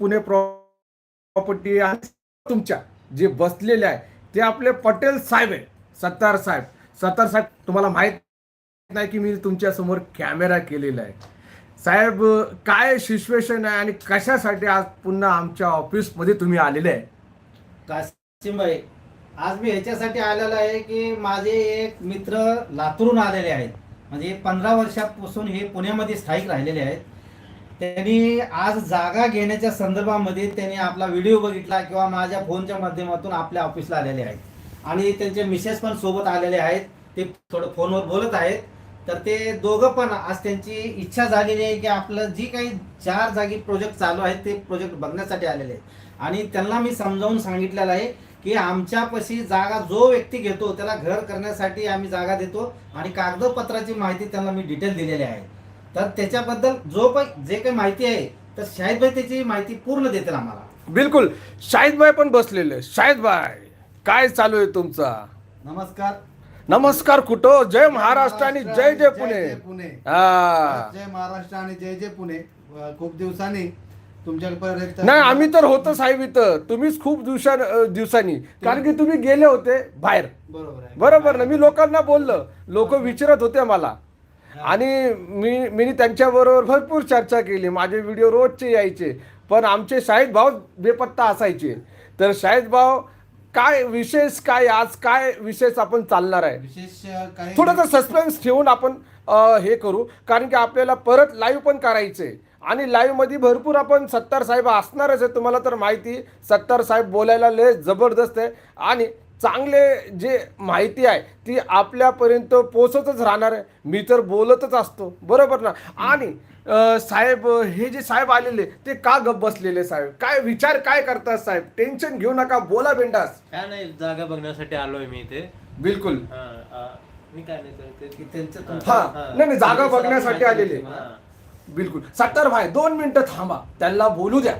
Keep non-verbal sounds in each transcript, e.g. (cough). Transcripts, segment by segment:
Pune property आणि तुमच्या जे बसलेले आहे ते आपले पटेल साहेब आहे सत्तार साहेब. सत्तार साहेब तुम्हाला माहीत नाही की मी तुमच्यासमोर कॅमेरा केलेला आहे. साहेब काय सिच्युएशन आहे आणि कशासाठी आज पुन्हा आमच्या ऑफिसमध्ये तुम्ही आलेले आहे? कासिमबाई आज मी ह्याच्यासाठी आलेलो आहे की माझे एक मित्र लातूरून आलेले आहेत. म्हणजे पंधरा वर्षापासून हे पुण्यामध्ये स्थायिक राहिलेले आहेत. त्यांनी आज जागा घेण्याच्या संदर्भामध्ये त्यांनी आपला व्हिडिओ बघितला किंवा माझ्या फोनच्या माध्यमातून आपल्या ऑफिसला आलेले आहेत. आणि त्यांचे मिसेस पण सोबत आलेले आहेत. ते थोडं फोनवर बोलत आहेत. तर ते दोघं पण आज त्यांची इच्छा झालेली आहे की आपलं जी काही चार जागी प्रोजेक्ट चालू आहेत ते प्रोजेक्ट बघण्यासाठी आलेले आहेत. आणि त्यांना मी समजावून सांगितलेलं आहे की आमच्यापाशी जागा जो व्यक्ती घेतो त्याला घर करण्यासाठी आम्ही जागा देतो आणि कागदपत्राची माहिती त्यांना मी डिटेल दिलेली आहे. तर त्याच्याबद्दल जो पण जे काही माहिती आहे तर शाहिद भाई त्याची माहिती पूर्ण देतील आम्हाला. बिलकुल. शाहिदबाई पण बसलेले शाहिदबाई काय चालू आहे तुमचा? नमस्कार. नमस्कार कुठं? जय महाराष्ट्र आणि जय जय पुणे. पुणे. हा. जय महाराष्ट्र आणि जय जय पुणे. अ, खूप दिवसांनी तुमच्याकडे नाही आम्ही तर होतो साहेब इथं. तुम्हीच खूप दिवसा दिवसांनी. कारण की तुम्ही गेले होते बाहेर. बरोबर आहे. बरोबर ना मी लोकांना बोललो. लोक विचारत होते मला आणि मी मी त्यांच्याबरोबर भरपूर चर्चा केली. माझे व्हिडिओ रोजचे यायचे. पण आमचे शाहिद भाऊ बेपत्ता असायचे. तर शाहिद भाऊ काय विशेष काय आज काय विशेष आपण चालणार आहे? विशेष थोडासा सस्पेन्स ठेवून आपण हे करू. कारण की आपल्याला परत लाईव्ह पण करायचे. आणि लाईव्हमध्ये भरपूर आपण सत्तार साहेब असणारच आहे तुम्हाला तर माहिती. सत्तार साहेब बोलायला लय जबरदस्त आहे. आणि चांगले जे माहिती आहे ती आपल्यापर्यंत पोचतच राहणार आहे. मी तर बोलतच असतो. बरोबर ना? आणि साहेब हे जे साहेब आलेले ते का गप बसलेले साहेब? काय विचार काय करतात साहेब? टेन्शन घेऊ नका बोला बिंदास. काय नाही जागा बघण्यासाठी आलोय मी इथे. बिलकुल. हा, आ, मी काय नाही करत की ते- त्यांचं हा. नाही नाही जागा बघण्यासाठी आलेले. बिलकुल. सत्तर भाई दोन मिनिटं थांबा. त्यांना बोलू द्या.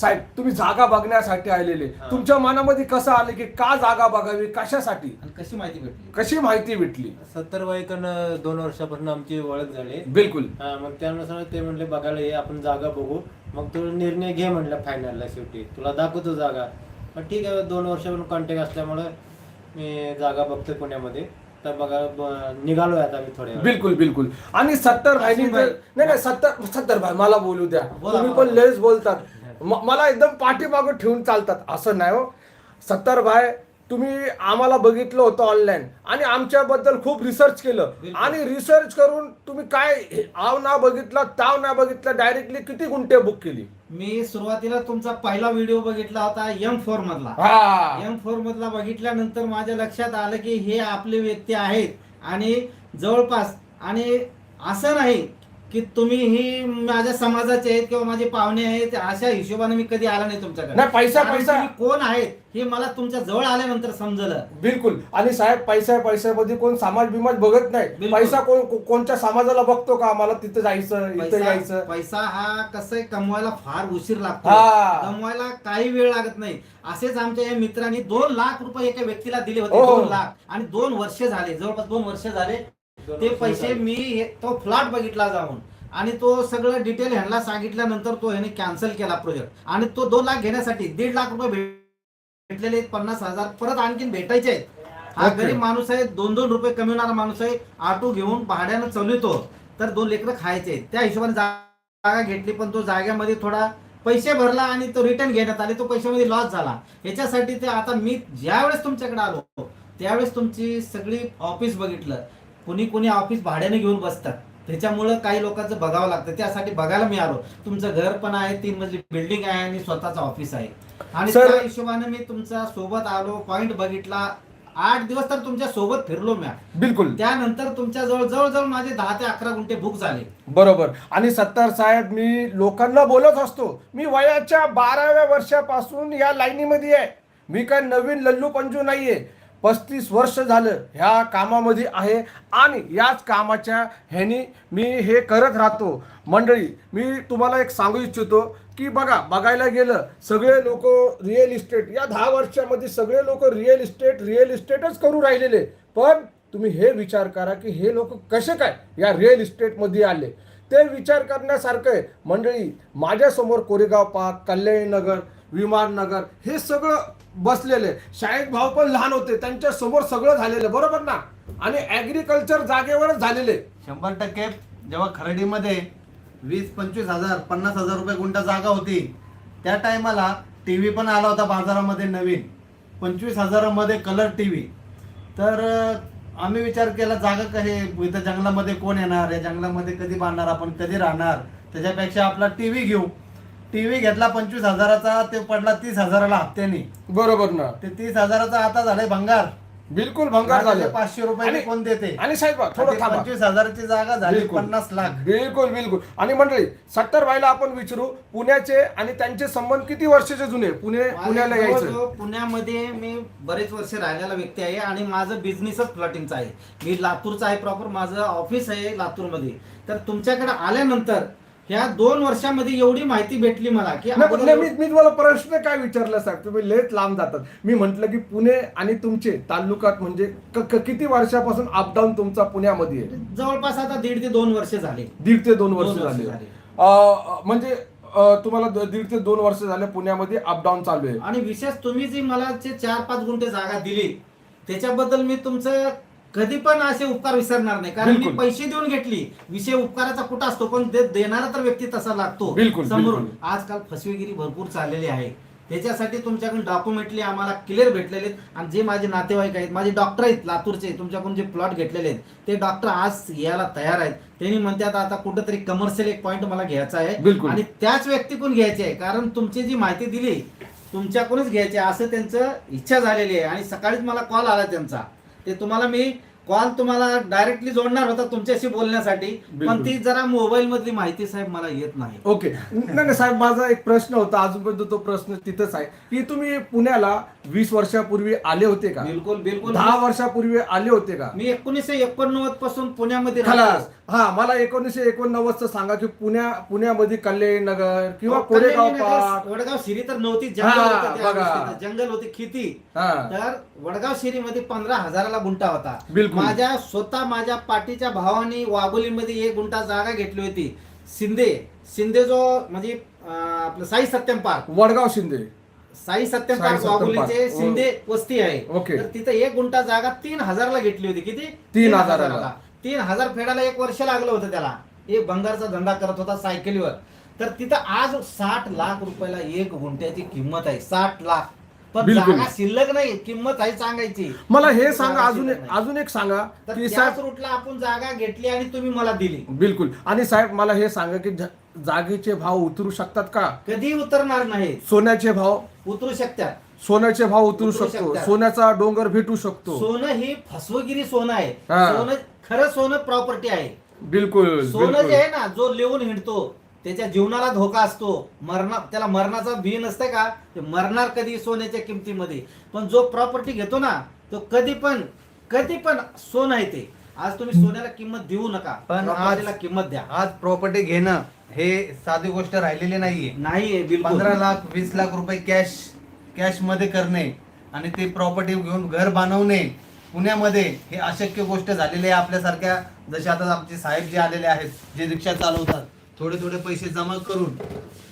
साहेब तुम्ही जागा बघण्यासाठी आलेले. हा. तुमच्या मनामध्ये कसं आलं की का जागा बघावी? कशासाठी? आणि कशी माहिती भेटली? कशी माहिती भेटली? सत्तर वयकडनं दोन वर्षापासून आमची ओळख झाली. बिलकुल. हा मग त्यानुसार ते म्हणले बघायला ये आपण जागा बघू. मग तू निर्णय घे म्हणलं फायनलला शेवटी. तुला दाखवतो जागा. मग ठीक आहे दोन वर्षापासून कॉन्टॅक्ट असल्यामुळं मी जागा बघतोय पुण्यामध्ये. तर बघा ब- निघालोय आता मी थोड्या वेळात. बिलकुल बिलकुल. आणि सत्तर भाई. नाही नाही सत्तर सत्तर भाई मला बोलू द्या. बोला, तुम्ही बोला. पण लेस बोलतात. म- मला एकदम पाठीमागं ठेवून चालतात. असं नाही हो. सत्तर भाई तुम्ही आम्हाला बघितलं होतं ऑनलाईन आणि आमच्याबद्दल खूप रिसर्च केलं. बिलकुल. आणि रिसर्च करून तुम्ही काय आव ना बघितला ताव ना बघितलं डायरेक्टली किती गुंठे बुक केली? मी सुरुवातीला तुमचा पहिला व्हिडिओ बघितला होता एम फोर मधला. हा. एम फोर मधला बघितल्यानंतर माझ्या लक्षात आलं की हे आपले व्यक्ती आहेत. आणि जवळपास आणि असं नाही की तुम्ही ही माझ्या समाजाचे आहेत किंवा माझे पाहुणे आहेत अशा हिशोबाने मी कधी आला नाही तुमच्याकडे. नाही, पैसा- कारण पैसा- तुम्ही कोण आहेत हे मला तुमच्या जवळ आल्यानंतर समजलं. बिलकुल. आणि साहेब पैसा पैशामध्ये कोण समाज बिमाज बघत नाही. बिलकुल. पैसा कोण को- कोणत्या समाजाला बघतो का? मला तिथं जायचं इथं पैसा यायचं. पैसा हा कसं कमवायला फार उशीर लागतो. हा. कमवायला काही वेळ लागत नाही. असेच आमच्या या मित्रांनी दोन लाख रुपये एका व्यक्तीला दिले होते हो. दोन लाख. आणि दोन वर्ष झाले जवळपास दोन वर्ष झाले. ते पैसे. मी हे- तो फ्लॅट बघितला जाऊन. आणि तो सगळं डिटेल ह्यांना सांगितल्यानंतर तो ह्याने कॅन्सल केला प्रोजेक्ट आणि तो दोन लाख घेण्यासाठी दीड लाख रुपये भेट- भेटलेले आहेत, पन्नास हजार. परत आणखीन भेटायचे आहेत. हा Okay. गरीब माणूस आहे दोन दोन रुपये कमवणारा माणूस आहे ऑटो घेऊन भाड्यानं चालवतो. तर दोन लेकरं खायचे आहेत. त्या हिशोबाने जागा घेतली पण तो जाग्यामध्ये थोडा पैसे भरला आणि तो रिटर्न घेण्यात आले. तो पैशामध्ये लॉस झाला. याच्यासाठी ते आता मी ज्यावेळेस तुमच्याकडे आलो त्यावेळेस तुमची सगळी ऑफिस बघितलं. कुणी कुणी ऑफिस भाड्याने घेऊन बसतात. त्याच्यामुळं काही लोकांचं बघावं लागतं. त्यासाठी बघायला मी आलो तुमचं घर पण आहे तीन मजली बिल्डिंग आहे आणि स्वतःचं ऑफिस आहे. आणि त्या हिशोबाने मी तुमच्यासोबत आलो पॉइंट बघितला. आठ दिवस तर तुमच्यासोबत फिरलो मी बिलकुल. त्यानंतर तुमच्या जवळ जवळजवळ माझे दहा ते अकरा गुंठे बुक झाले. बरोबर. आणि सत्तार साहेब मी लोकांना बोलत असतो मी वयाच्या बाराव्या वर्षापासून या लाईनीमध्ये आहे. मी काय नवीन लल्लू पंजू नाहीये. पस्तीस वर्ष झालं ह्या कामामध्ये आहे आणि याच कामाच्या ह्यानी मी हे करत राहतो. मंडळी मी तुम्हाला एक सांगू इच्छितो की बघा बघायला गेलं सगळे लोक रिअल इस्टेट या दहा वर्षामध्ये सगळे लोक रिअल इस्टेट रिअल इस्टेटच करू राहिलेले. पण तुम्ही हे विचार करा की हे लोक कसे काय या रिअल इस्टेटमध्ये आले? ते विचार करण्यासारखं आहे. मंडळी माझ्यासमोर कोरेगाव पार्क कल्याणी नगर विमाननगर हे सगळं बसलेले. शाळेत भाव पण लहान होते. त्यांच्यासमोर सगळं झालेलं आहे बरोबर ना? आणि ॲग्रिकल्चर जागेवरच झालेले. शंभर टक्के जेव्हा खरेदीमध्ये वीस पंचवीस हजार पन्नास हजार रुपये गुंठा जागा होती त्या टायमाला टी व्ही पण आला होता बाजारामध्ये नवीन. पंचवीस हजारामध्ये कलर टी व्ही तर अं, आम्ही विचार केला जागा कशी इथं जंगलामध्ये कोण येणार? या जंगलामध्ये कधी बांधणार? आपण कधी राहणार? त्याच्यापेक्षा आपला टी व्ही घेऊ. टी व्ही घेतला पंचवीस हजाराचा ते पडला तीस हजाराला हप्त्याने. बरोबर ना. ते तीस हजाराचा आता झालाय भंगार. बिलकुल भंगार झाले. पाचशे रुपये आणि- कोण देते? आणि साहेब थोडं थांबा. पंचवीस हजाराची जागा झाली बिलकुल. पन्नास लाख. बिलकुल बिलकुल. आणि मंडळी सत्तर भाईला आपण विचारू पुण्याचे आणि त्यांचे संबंध किती वर्षाचे जुने? पुणे पुण्याला माझं यायचं. पुण्यामध्ये मी बरेच वर्ष राहिलेला व्यक्ती आहे आणि माझं बिझनेसच प्लॉटिंगचा आहे. मी लातूरचा आहे प्रॉपर माझं ऑफिस आहे लातूरमध्ये. तर तुमच्याकडे आल्यानंतर ह्या दोन वर्षामध्ये एवढी माहिती भेटली मला की नाही, मी मी तुम्हाला प्रश्न काय विचारला साहेब तुम्ही लेट लांब जातात. मी म्हंटल की पुणे आणि तुमचे तालुक्यात म्हणजे क- क- किती वर्षापासून अपडाऊन तुमचा पुण्यामध्ये आहे? जवळपास आता दीड ते दोन वर्ष झाले. दीड ते दोन वर्ष दोन वर्ष झाले. झाले. अं, म्हणजे अं, तुम्हाला द- दीड ते दोन वर्ष झाले पुण्यामध्ये अपडाऊन चालू आहे. आणि विशेष तुम्ही जी मला जे चार पाच गुंठे जागा दिली त्याच्याबद्दल मी तुमचं कधी पण असे उपकार विसरणार नाही. कारण मी बिलकुल. पैसे देऊन घेतली. विषय उपकाराचा कुठं असतो पण देणारा तर व्यक्ती तसा लागतो. बिलकुल, समोरून बिलकुल. आजकाल फसवेगिरी भरपूर चाललेली आहे. त्याच्यासाठी तुमच्याकडून डॉक्युमेंटली आम्हाला क्लिअर भेटलेले आहेत. आणि जे माझे नातेवाईक आहेत माझे डॉक्टर आहेत लातूरचे तुमच्याकडून जे प्लॉट घेतलेले आहेत ते डॉक्टर आज यायला तयार आहेत. त्यांनी म्हणतात आता कुठंतरी कमर्शियल एक पॉईंट मला घ्यायचा आहे. बिलकुल. आणि त्याच व्यक्तीकडून घ्यायचे आहे. कारण तुमची जी माहिती दिली तुमच्याकडूनच घ्यायचे आहे, असं त्यांचं इच्छा झालेली आहे. आणि सकाळीच मला कॉल आला त्यांचा. ते तुम्हाला मी कॉल तुम्हाला डायरेक्टली जोडणार होता तुमच्याशी बोलण्यासाठी पण. ती जरा मोबाईल मधली माहिती साहेब मला येत नाही. ओके. नाही नाही, साहेब माझा एक प्रश्न होता अजूनपर्यंत तो प्रश्न तिथंच आहे. की तुम्ही पुण्याला वीस वर्षापूर्वी आले होते का? बिलकुल बिलकुल. दहा वर्षापूर्वी आले होते का? मी एकोणीसशे एकोणनव्वदपासून पुण्यामध्ये. हा मला एकोणीसशे एकोणनव्वदचं सांगा की पुण्या पुण्यामध्ये कल्याणी नगर किंवा अहो, कोरेगाव पार्क. वडगाव शिरी तर नव्हती जंगल हा. जंगल होती खेती. हा. तर वडगाव शिरीमध्ये पंधरा हजाराला गुंठा होता. बिलकुल. माझ्या स्वतः माझ्या पाठीच्या भावानी वाघोलीमध्ये एक गुंठा जागा घेतली होती. शिंदे शिंदे जो म्हणजे आपलं साई सत्यम पार्क. वडगाव शिंदे. साई सत्यम पार्क वाघोलीचे पार्क. शिंदे वस्ती आहे. ओके. तर तिथं एक गुंठा जागा तीन हजारला घेतली होती. किती? तीन हजाराला. तीन हजार फेडायला एक वर्ष लागलं होतं त्याला. एक भंगारचा धंदा करत होता सायकलीवर. तर तिथं आज साठ लाख रुपयाला एक गुंठ्याची किंमत आहे. साठ लाख. पण बिलकुल. जागा शिल्लक नाही किंमत आहे सांगायची. मला हे सांगा अजून एक. अजून एक सांगा तर की त्याच साहेब रूटला आपण जागा घेतली आणि तुम्ही मला दिली. बिलकुल. आणि साहेब मला हे सांगा की ज- जागेचे भाव उतरू शकतात का? कधी उतरणार नाही. सोन्याचे भाव उतरू शकतात. सोन्याचे भाव उतरू उतरू शकतो. शकतात. सोन्याचा डोंगर भेटू शकतो. सोनं ही फसवगिरी सोनं आहे. हा. सोनं खरं सोनं प्रॉपर्टी आहे. बिलकुल सोनं बिलकुल. जे आहे ना जो लिहून हिंडतो. त्याच्या जीवनाला धोका असतो. मरणा त्याला मरणाचा भी नसते का? ते मरणार कधी सोन्याच्या किमतीमध्ये. पण जो प्रॉपर्टी घेतो ना तो कधी पण कधी पण सोनं आहे ते. आज तुम्ही सोन्याला किंमत देऊ नका. पण प्रॉपर्टीला आज- किंमत द्या. आज प्रॉपर्टी घेणं हे साधी गोष्ट राहिलेली नाहीये. नाहीये बिलकुल. पंधरा लाख वीस लाख रुपये कॅश कॅशमध्ये करणे आणि ती प्रॉपर्टी घेऊन घर बांधवणे पुण्यामध्ये हे अशक्य गोष्ट झालेली आहे आपल्यासारख्या. जसे आता आमचे साहेब जे आलेले आहेत जे रिक्षा चालवतात थोडे थोडे पैसे जमा करून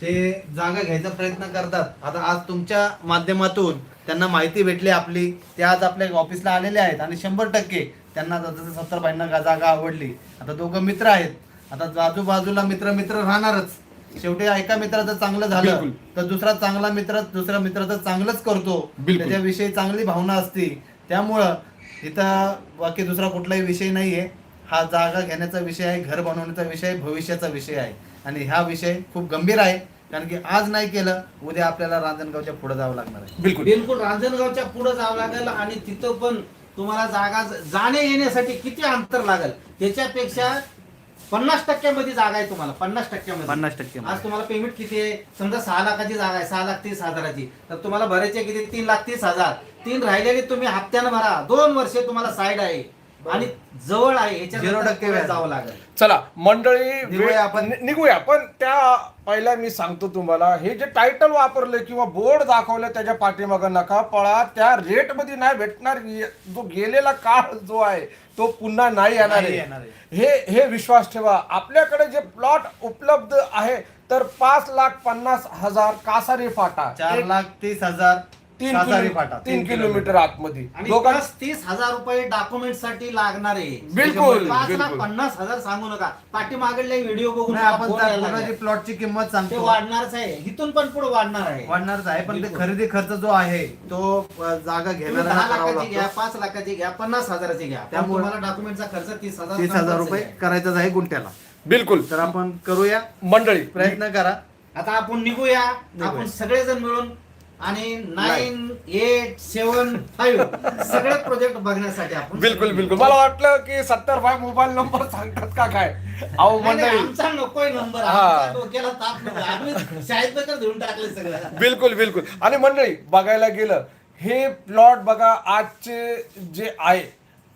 ते जागा घ्यायचा प्रयत्न करतात. आता आज तुमच्या माध्यमातून त्यांना माहिती भेटली आपली. ते आज आपल्या ऑफिसला आलेले आहेत आणि शंभर टक्के त्यांना जसं सत्तर बाईंना जागा आवडली. आता दोघं मित्र आहेत. आता आजूबाजूला मित्र मित्र राहणारच. शेवटी एका मित्राचं चांगलं झालं. तर दुसरा चांगला मित्र दुसऱ्या मित्राचं चांगलंच करतो. त्याच्याविषयी चांगली भावना असते. त्यामुळं इथं बाकी दुसरा कुठलाही विषय नाहीये. हा जागा घेण्याचा विषय आहे घर बनवण्याचा विषय आहे, भविष्याचा विषय आहे. आणि हा विषय खूप गंभीर आहे कारण की आज नाही केलं उद्या आपल्याला रांजणगावच्या पुढे जावं लागणार आहे. बिलकुल. बिलकुल रांजणगावच्या पुढे जावं लागेल आणि तिथं पण तुम्हाला जागा जाणे येण्यासाठी किती अंतर लागेल त्याच्यापेक्षा पन्नास टक्क्यामध्ये जागा आहे तुम्हाला पन्नास टक्क्यामध्ये. पन्नास टक्के आज तुम्हाला पेमेंट किती आहे? समजा सहा लाखाची जागा आहे सहा लाख तीस हजाराची. तर तुम्हाला भरायचे किती? तीन लाख तीस हजार. तीन राहिलेले तुम्ही हप्त्यानं भरा. दोन वर्षे तुम्हाला साईड आहे. आणि जवळ आहे याच्यात टक्के व्याज. जावं लागेल. चला मंडळी निघूया वेळ- आपण. नि- निघूया पण त्या पहिला मी सांगतो तुम्हाला हे जे टायटल वापरले किंवा बोर्ड दाखवलं त्याच्या पाठीमागं नका पळा. त्या रेटमध्ये नाही भेटणार. ये- जो गेलेला काळ जो आहे तो पुन्हा नाही येणार नाही आहे. येणार आहे. हे हे विश्वास ठेवा. आपल्याकडे जे प्लॉट उपलब्ध आहे तर पाच लाख पन्नास हजार कासारी फाटा. चार एक- लाख तीस हजार तीन सातारी किलो- फाटा तीन किलोमीटर. आतमध्ये. आणि दोघां प्लस तीस हजार रुपये डॉक्युमेंटसाठी लागणार आहे. बिलकुल, पाच लाख बिलकुल. पन्नास हजार सांगू नका. पाठीमागले व्हिडिओ बघून नाही, मला आपण पूर्णाची लागलाय. प्लॉटची किंमत ते सांगतो. वाढणारच आहे. इथून पण पुढे वाढणार आहे. वाढणारच आहे पण ते बिलकुल. खरेदी खर्च जो आहे तो अ, जागा तुम्ही घेणाऱ्याला दहा करावा लाखाची घ्या लागतो पाच लाखाची घ्या पन्नास हजाराची घ्या. पण त्यामुळे- तुम्हाला डॉक्युमेंटचा खर्च तीस हजार तीस हजार रुपये आहे. करायचाच आहे गुंठ्याला. बिलकुल. तर आपण करूया. मंडळी. प्रयत्न करा. आता आपण निघूया. निघूया. आपण सगळेजण मिळून आणि नाईन एट सेवन फाईव्ह सगळे प्रोजेक्ट बघण्यासाठी आपण बिलकुल बिलकुल. मला वाटलं की सत्तर फाय मोबाईल नंबर सांगतात का काय? अहो नाही, नाही, मंडळी. आमचा नकोय नंबर हा. आमच्या डोक्याला ताप नको आम्ही शाळेत देऊन टाकले सगळं. बिलकुल बिलकुल. आणि मंडळी बघायला गेलं हे प्लॉट बघा आजचे जे आहे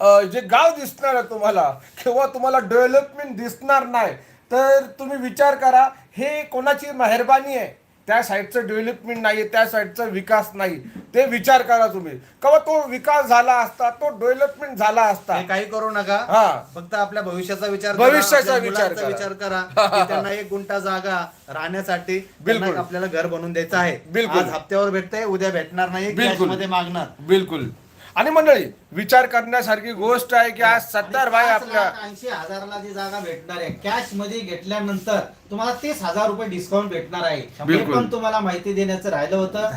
अ, जे गाव दिसणार आहे तुम्हाला किंवा तुम्हाला डेव्हलपमेंट दिसणार नाही तर तुम्ही विचार करा हे कोणाची मेहरबानी आहे? त्या साईडचं डेव्हलपमेंट नाही त्या साईडचा विकास नाही. ते विचार करा तुम्ही. किंवा तो विकास झाला असता तो डेव्हलपमेंट झाला असता. हे काही करू नका. हा. फक्त आपल्या भविष्याचा विचार भविष्याचा आपल्या विचार मुलांचा करा. विचार करा. (laughs) की त्यांना एक गुंठा जागा राहण्यासाठी त्यांना बिलकुल. आपल्याला घर बनवून द्यायचं आहे. बिलकुल. आज हप्त्यावर भेटतंय उद्या भेटणार नाही बिलकुल. मध्ये मागणार. बिलकुल. आणि मंडळी विचार करण्यासारखी गोष्ट आहे की आज सत्तर भाई आपल्या ऐंशी हजाराला जी जागा भेटणार आहे कॅशमध्ये घेतल्यानंतर तुम्हाला तीस हजार रुपये डिस्काउंट भेटणार आहे. हे बिलकुल. पण तुम्हाला माहिती देण्याचं राहिलं होतं.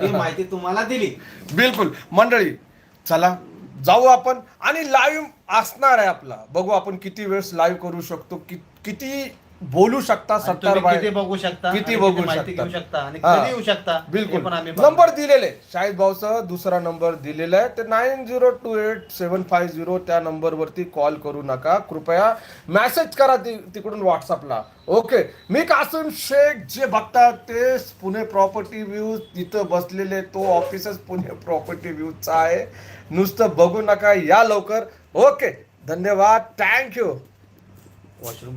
(laughs) ही माहिती तुम्हाला दिली. बिलकुल. मंडळी चला जाऊ आपण आणि लाईव्ह असणार आहे आपला. बघू आपण किती वेळेस लाईव्ह करू शकतो कि- किती बोलू शकता सत्तर किती बघू शकता किती बघू माहिती शकता. घेऊ शकता आणि. कधी येऊ शकता बिलकुल. नंबर दिलेले. शाहिद भाऊसह दुसरा नंबर दिलेला आहे. ते nine zero two eight seven five zero त्या नंबरवरती कॉल करू नका. कृपया मेसेज करा तिकडून व्हॉट्सअपला ओके मी कासिम शेख जे बघतात ते पुणे प्रॉपर्टी व्ह्यूज तिथं बसलेले. तो ऑफिसच पुणे प्रॉपर्टी व्ह्यूजचा आहे. नुसतं बघू नका या लवकर. ओके धन्यवाद. Thank you washroom